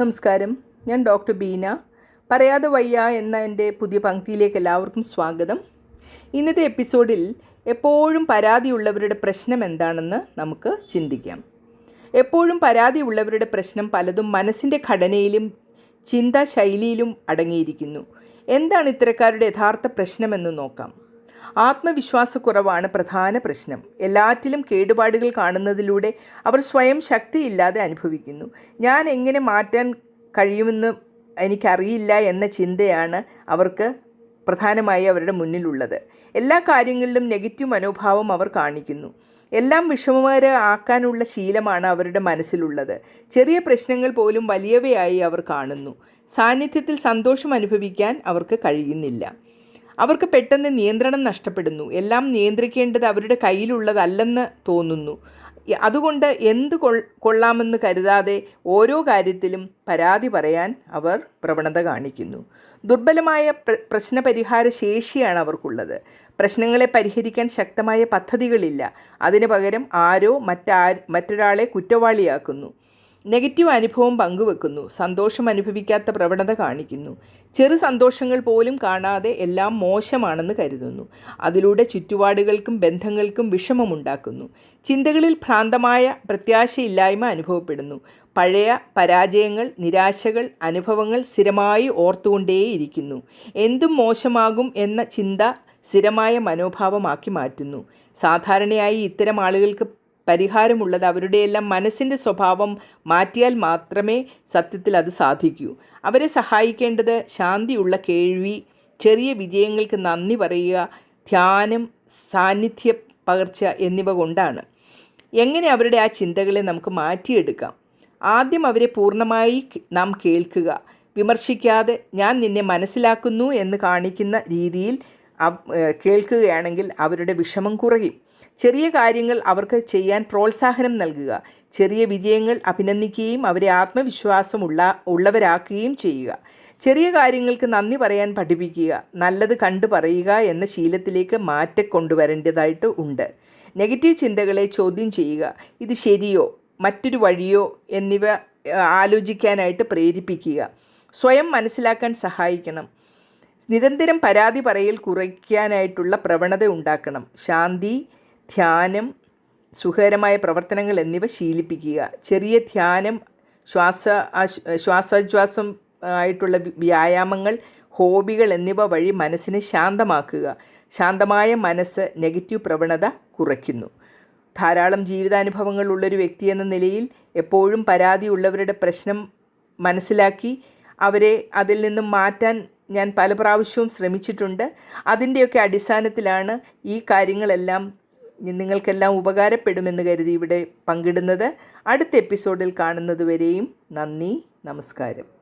നമസ്കാരം. ഞാൻ ഡോക്ടർ ബീന. പറയാതെ വയ്യ എന്ന എന്റെ പുതിയ പങ്ക്തിയിലേക്ക് എല്ലാവർക്കും സ്വാഗതം. ഇന്നത്തെ എപ്പിസോഡിൽ എപ്പോഴും പരാതിയുള്ളവരുടെ പ്രശ്നം എന്താണെന്ന് നമുക്ക് ചിന്തിക്കാം. എപ്പോഴും പരാതിയുള്ളവരുടെ പ്രശ്നം പലതും മനസ്സിന്റെ ഘടനയിലും ചിന്താശൈലിയിലും അടങ്ങിയിരിക്കുന്നു. എന്താണ് ഇത്തരക്കാരുടെ യഥാർത്ഥ പ്രശ്നമെന്ന് നോക്കാം. ആത്മവിശ്വാസക്കുറവാണ് പ്രധാന പ്രശ്നം. എല്ലാറ്റിലും കേടുപാടുകൾ കാണുന്നതിലൂടെ അവർ സ്വയം ശക്തിയില്ലാതെ അനുഭവിക്കുന്നു. ഞാൻ എങ്ങനെ മാറ്റാൻ കഴിയുമെന്ന് എനിക്കറിയില്ല എന്ന ചിന്തയാണ് അവർക്ക് പ്രധാനമായി അവരുടെ മുന്നിലുള്ളത്. എല്ലാ കാര്യങ്ങളിലും നെഗറ്റീവ് മനോഭാവം അവർ കാണിക്കുന്നു. എല്ലാം വിഷമകര ആക്കാനുള്ള ശീലമാണ് അവരുടെ മനസ്സിലുള്ളത്. ചെറിയ പ്രശ്നങ്ങൾ പോലും വലിയവയായി അവർ കാണുന്നു. സാന്നിധ്യത്തിൽ സന്തോഷം അനുഭവിക്കാൻ അവർക്ക് കഴിയുന്നില്ല. അവർക്ക് പെട്ടെന്ന് നിയന്ത്രണം നഷ്ടപ്പെടുന്നു. എല്ലാം നിയന്ത്രിക്കേണ്ടത് അവരുടെ കയ്യിലുള്ളതല്ലെന്ന് തോന്നുന്നു. അതുകൊണ്ട് എന്ത് കൊള്ളാമെന്ന് കരുതാതെ ഓരോ കാര്യത്തിലും പരാതി പറയാൻ അവർ പ്രവണത കാണിക്കുന്നു. ദുർബലമായ പ്ര പ്രശ്നപരിഹാര ശേഷിയാണ് അവർക്കുള്ളത്. പ്രശ്നങ്ങളെ പരിഹരിക്കാൻ ശക്തമായ പദ്ധതികളില്ല. അതിനു പകരം ആരോ മറ്റാ മറ്റൊരാളെ കുറ്റവാളിയാക്കുന്നു. നെഗറ്റീവ് അനുഭവം പങ്കുവെക്കുന്നു. സന്തോഷം അനുഭവിക്കാത്ത പ്രവണത കാണിക്കുന്നു. ചെറു സന്തോഷങ്ങൾ പോലും കാണാതെ എല്ലാം മോശമാണെന്ന് കരുതുന്നു. അതിലൂടെ ചുറ്റുപാടുകൾക്കും ബന്ധങ്ങൾക്കും വിഷമമുണ്ടാക്കുന്നു. ചിന്തകളിൽ ഭ്രാന്തമായ പ്രത്യാശയില്ലായ്മ അനുഭവപ്പെടുന്നു. പഴയ പരാജയങ്ങൾ നിരാശകൾ അനുഭവങ്ങൾ സ്ഥിരമായി ഓർത്തുകൊണ്ടേയിരിക്കുന്നു. എന്തും മോശമാകും എന്ന ചിന്ത സ്ഥിരമായ മനോഭാവമാക്കി മാറ്റുന്നു. സാധാരണയായി ഇത്തരം ആളുകൾക്ക് പരിഹാരമുള്ളത് അവരുടെയെല്ലാം മനസ്സിന്റെ സ്വഭാവം മാറ്റിയാൽ മാത്രമേ സത്യത്തിൽ അത് സാധിക്കൂ. അവരെ സഹായിക്കേണ്ടത് ശാന്തിയുള്ള കേൾവി ചെറിയ വിജയങ്ങൾക്ക് നന്ദി പറയുക ധ്യാനം സാന്നിധ്യ പകർച്ച എന്നിവ കൊണ്ടാണ്. എങ്ങനെ അവരുടെ ആ ചിന്തകളെ നമുക്ക് മാറ്റിയെടുക്കാം? ആദ്യം അവരെ പൂർണമായി നാം കേൾക്കുക. വിമർശിക്കാതെ ഞാൻ നിന്നെ മനസ്സിലാക്കുന്നു എന്ന് കാണിക്കുന്ന രീതിയിൽ കേൾക്കുകയാണെങ്കിൽ അവരുടെ വിഷമം കുറയും. ചെറിയ കാര്യങ്ങൾ അവർക്ക് ചെയ്യാൻ പ്രോത്സാഹനം നൽകുക. ചെറിയ വിജയങ്ങൾ അഭിനന്ദിക്കുകയും അവരെ ആത്മവിശ്വാസമുള്ള ഉള്ളവരാക്കുകയും ചെയ്യുക. ചെറിയ കാര്യങ്ങൾക്ക് നന്ദി പറയാൻ പഠിപ്പിക്കുക. നല്ലത് കണ്ടു പറയുക എന്ന ശീലത്തിലേക്ക് മാറ്റം കൊണ്ടുവരേണ്ടതായിട്ട് ഉണ്ട്. നെഗറ്റീവ് ചിന്തകളെ ചോദ്യം ചെയ്യുക. ഇത് ശരിയോ? മറ്റൊരു വഴിയോ? എന്നിവ ആലോചിക്കാനായിട്ട് പ്രേരിപ്പിക്കുക. സ്വയം മനസ്സിലാക്കാൻ സഹായിക്കണം. നിരന്തരം പരാതി പറയൽ കുറയ്ക്കാനായിട്ടുള്ള പ്രവണത ഉണ്ടാക്കണം. ശാന്തി ധ്യാനം സുഖകരമായ പ്രവർത്തനങ്ങൾ എന്നിവ ശീലിപ്പിക്കുക. ചെറിയ ധ്യാനം ശ്വാസ ശ്വാസോച്ഛ്വാസം ആയിട്ടുള്ള വ്യായാമങ്ങൾ ഹോബികൾ എന്നിവ വഴി മനസ്സിനെ ശാന്തമാക്കുക. ശാന്തമായ മനസ്സ് നെഗറ്റീവ് പ്രവണത കുറയ്ക്കുന്നു. ധാരാളം ജീവിതാനുഭവങ്ങൾ ഉള്ളൊരു വ്യക്തി എന്ന നിലയിൽ എപ്പോഴും പരാതി ഉള്ളവരുടെ പ്രശ്നം മനസ്സിലാക്കി അവരെ അതിൽ നിന്നും മാറ്റാൻ ഞാൻ പല പ്രാവശ്യവും ശ്രമിച്ചിട്ടുണ്ട്. അതിന്റെയൊക്കെ അടിസ്ഥാനത്തിലാണ് ഈ കാര്യങ്ങളെല്ലാം നിങ്ങൾക്കെല്ലാം ഉപകാരപ്പെടുമെന്ന് കരുതി ഇവിടെ പങ്കിടുന്നത്. അടുത്ത എപ്പിസോഡിൽ കാണുന്നതുവരെയും നന്ദി നമസ്കാരം.